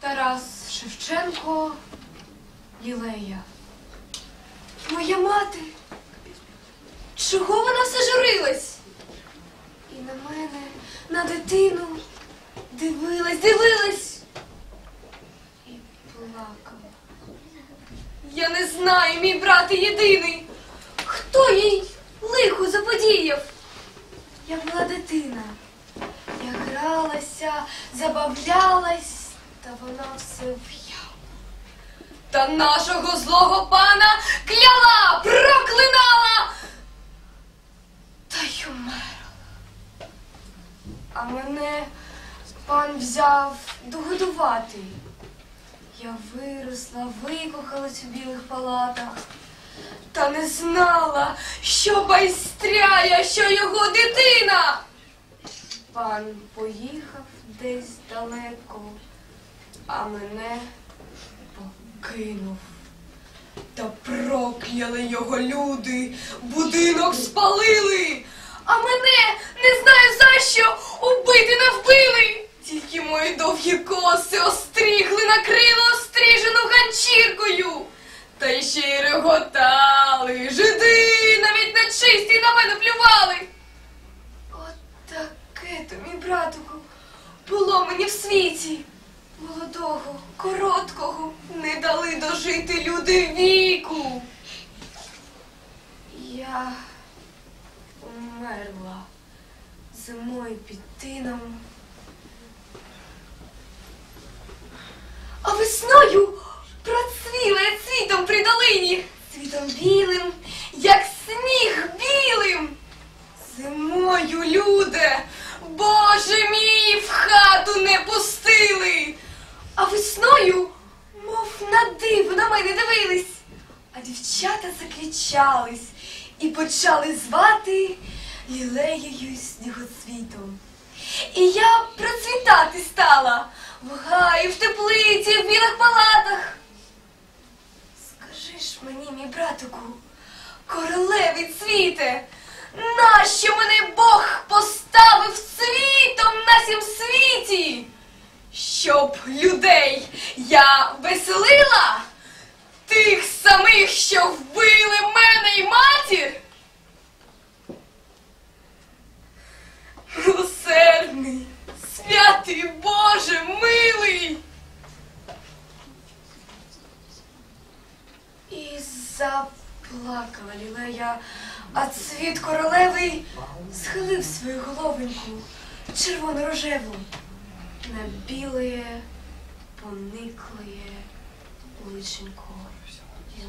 Тарас Шевченко, Лілея. Моя мати. Чого вона все журилась? І на мене, на дитину дивилась, дивилась і плакала. Я не знаю, мій брат єдиний, хто їй лихо заподіяв. Я була дитина. Я гралася, забавлялась, та вона все в'яла. Та нашого злого пана кляла, проклинала, та й умерла. А мене пан взяв догодувати. Я виросла, викохалась у білих палатах. Та не знала, що байстряя, що його дитина. Пан поїхав десь далеко, а мене покинув. Та прокляли його люди, будинок спалили, а мене не знаю за що убити не вбили. Тільки мої довгі коси острігли, накрили острижену ганчіркою. Та ще й реготали, жиди, навіть нечисті на мене плювали. От таке то, мій братику, було мені в світі. Молодого, короткого не дали дожити люди віку. Я умерла зимою під тином. А весною процвіла цвітом при долині, цвітом білим, як сніг білим. Зимою, люди, Боже мій, в хату не пустили. А весною, мов на диво, на мене дивились. А дівчата закричались і почали звати лілеєю снігоцвітом. І я процвітати стала в гаї, в теплиці, в білих палатах. Скажи ж мені, мій братику, королеві цвіте, нащо мене Бог поставив цвітом на сім світі? Щоб людей я веселила, самих, що вбили мене й матір. Милосердний, святий Боже, милий. І заплакала лілея, а цвіт королевий схилив свою головеньку червоно-рожеву на біле, поникле личенько your